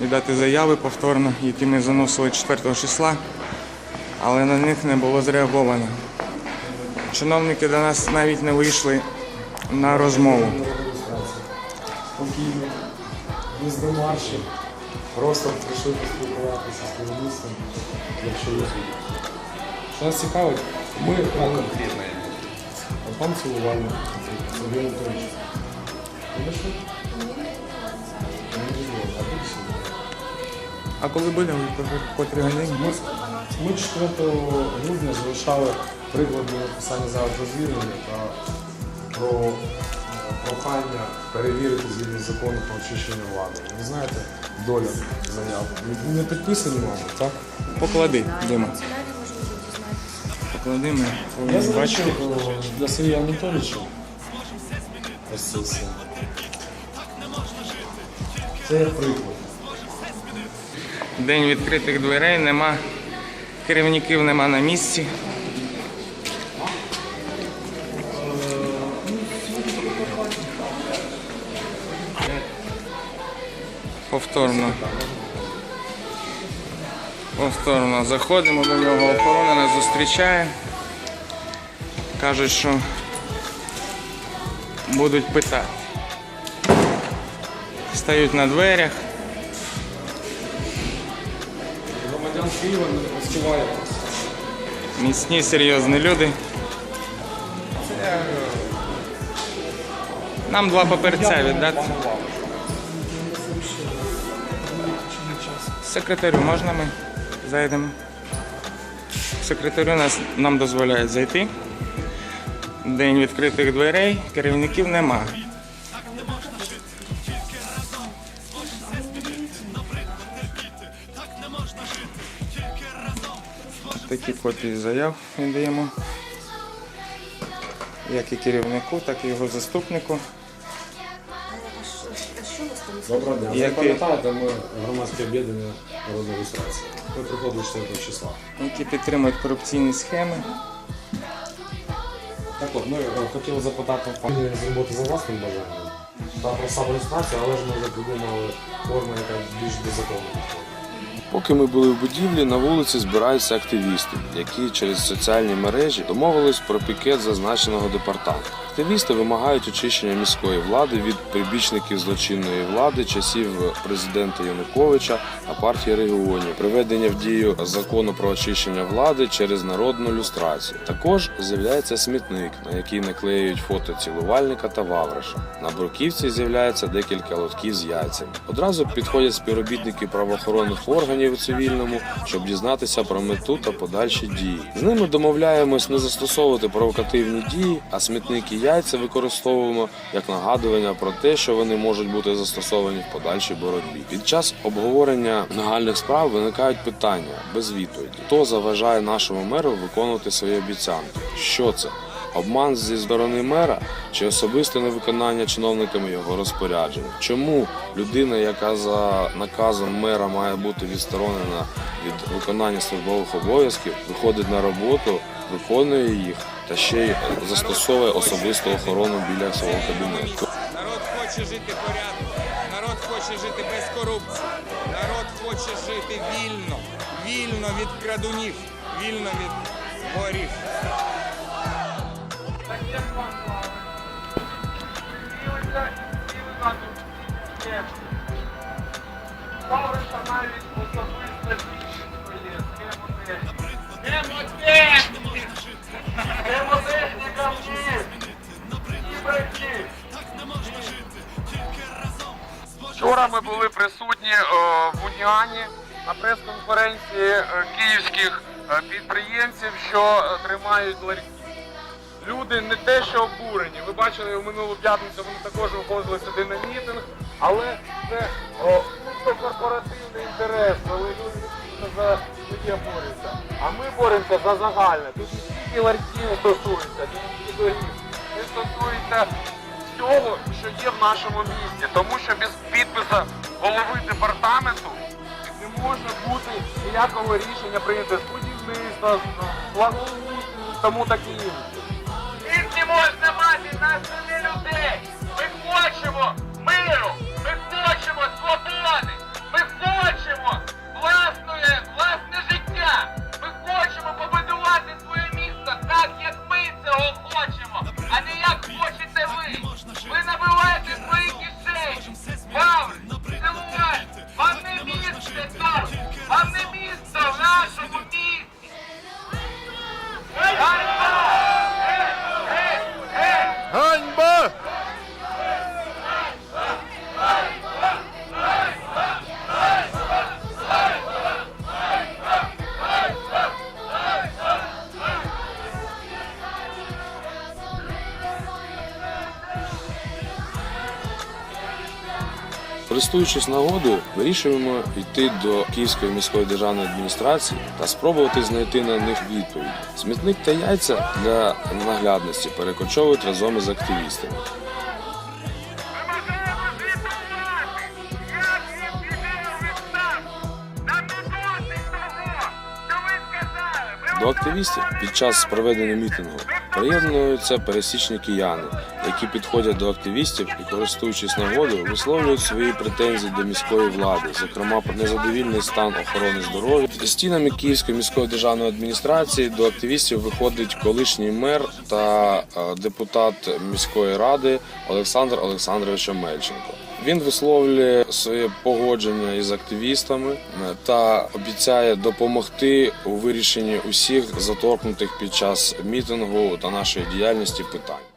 віддати заяви повторно, які ми заносили 4 числа, але на них не було зреаговано. Чиновники до нас навіть не вийшли на розмову. Спокійно, без демаршів. Просто прийшли поспілкуватися з керівництвом, якщо є. Що нас цікавить, ми конкретно. А там цілувальник. Сергій Анатолійович. А коли були ви по годині? Ми, ми 4 грудня залишали приклади написання про звільнення та про е, прохання перевірити згідно закону про очищення влади. Ви знаєте, доля заяв. Не- підписані, мабуть, так? Поклади, Дима. Поклади ми Я бачити. е, для Сергія Анатолійовича. Ось це все. Це приклад. День відкритих дверей, нема керівників нема на місці. Повторно. Повторно заходимо до нього, охорона нас зустрічає. Кажуть, що будуть питати. Стають на дверях. Громадян Києва не розчуває. Міцні, серйозні люди. Нам два папірця віддати. Секретарю можна ми зайдемо? Секретарю нас, нам дозволяють зайти. День відкритих дверей, керівників нема. Такі копії заяв віддаємо. Як і керівнику, так і його заступнику. Доброго дня. Ви Який? пам'ятаєте, ми громадське об'єднання народної реєстрації. Ми приходили 4 числа. які підтримують корупційні схеми. Так от, ми е, хотіли запитати пані зробити за власним бажанням. Та про самореєстрацію, але ж ми вже придумали форму, яка більш до закону підходить. Поки ми були в будівлі, на вулиці збираються активісти, які через соціальні мережі домовились про пікет зазначеного департаменту. Активісти вимагають очищення міської влади від прибічників злочинної влади часів президента Януковича та партії регіонів, приведення в дію закону про очищення влади через народну люстрацію. Також з'являється смітник, на який наклеюють фото цілувальника та Вавриша. На бруківці з'являється декілька лотків з яйцями. Одразу підходять співробітники правоохоронних органів у цивільному, щоб дізнатися про мету та подальші дії. З ними домовляємось не застосовувати провокативні дії, а смітники яйця використовуємо як нагадування про те, що вони можуть бути застосовані в подальшій боротьбі. Під час обговорення нагальних справ виникають питання без відповіді: хто заважає нашому меру виконувати свої обіцянки? Що це? Обман зі сторони мера чи особисте невиконання чиновниками його розпоряджень? Чому людина, яка за наказом мера має бути відсторонена від виконання службових обов'язків, виходить на роботу, виконує їх та ще й застосовує особисту охорону біля свого кабінету? Народ хоче жити порядно, народ хоче жити без корупції, народ хоче жити вільно, вільно від крадунів, вільно від ворів. Вчора ми були присутні е, в Уніані на прес-конференції е, київських е, підприємців, що тримають ларьки. Люди не те, що обурені. Ви бачили в минулу п'ятницю, вони також виходили сюди на мітинг, але це о, суто корпоративний інтерес, коли люди за своє борються. А ми боремося за загальне. Тут не тільки стосується, не тільки доріг. Це стосується всього, що є в нашому місті. Тому що без підпису голови департаменту не може бути ніякого рішення прийнято з будівництва, з благоустрою, тому таке інше. Скільки не людей? Ми хочемо миру, Користуючись нагодою, вирішуємо йти до Київської міської державної адміністрації та спробувати знайти на них відповіді. Смітник та яйця для наглядності перекочовують разом із активістами. До активістів під час проведення мітингу приєднуються пересічні кияни, які підходять до активістів і, користуючись нагодою, висловлюють свої претензії до міської влади, зокрема про незадовільний стан охорони здоров'я. Стінами Київської міської державної адміністрації до активістів виходить колишній мер та е, депутат міської ради Олександр Олександрович Мельченко. Він висловлює своє погодження із активістами е, та обіцяє допомогти у вирішенні усіх заторкнутих під час мітингу та нашої діяльності питань.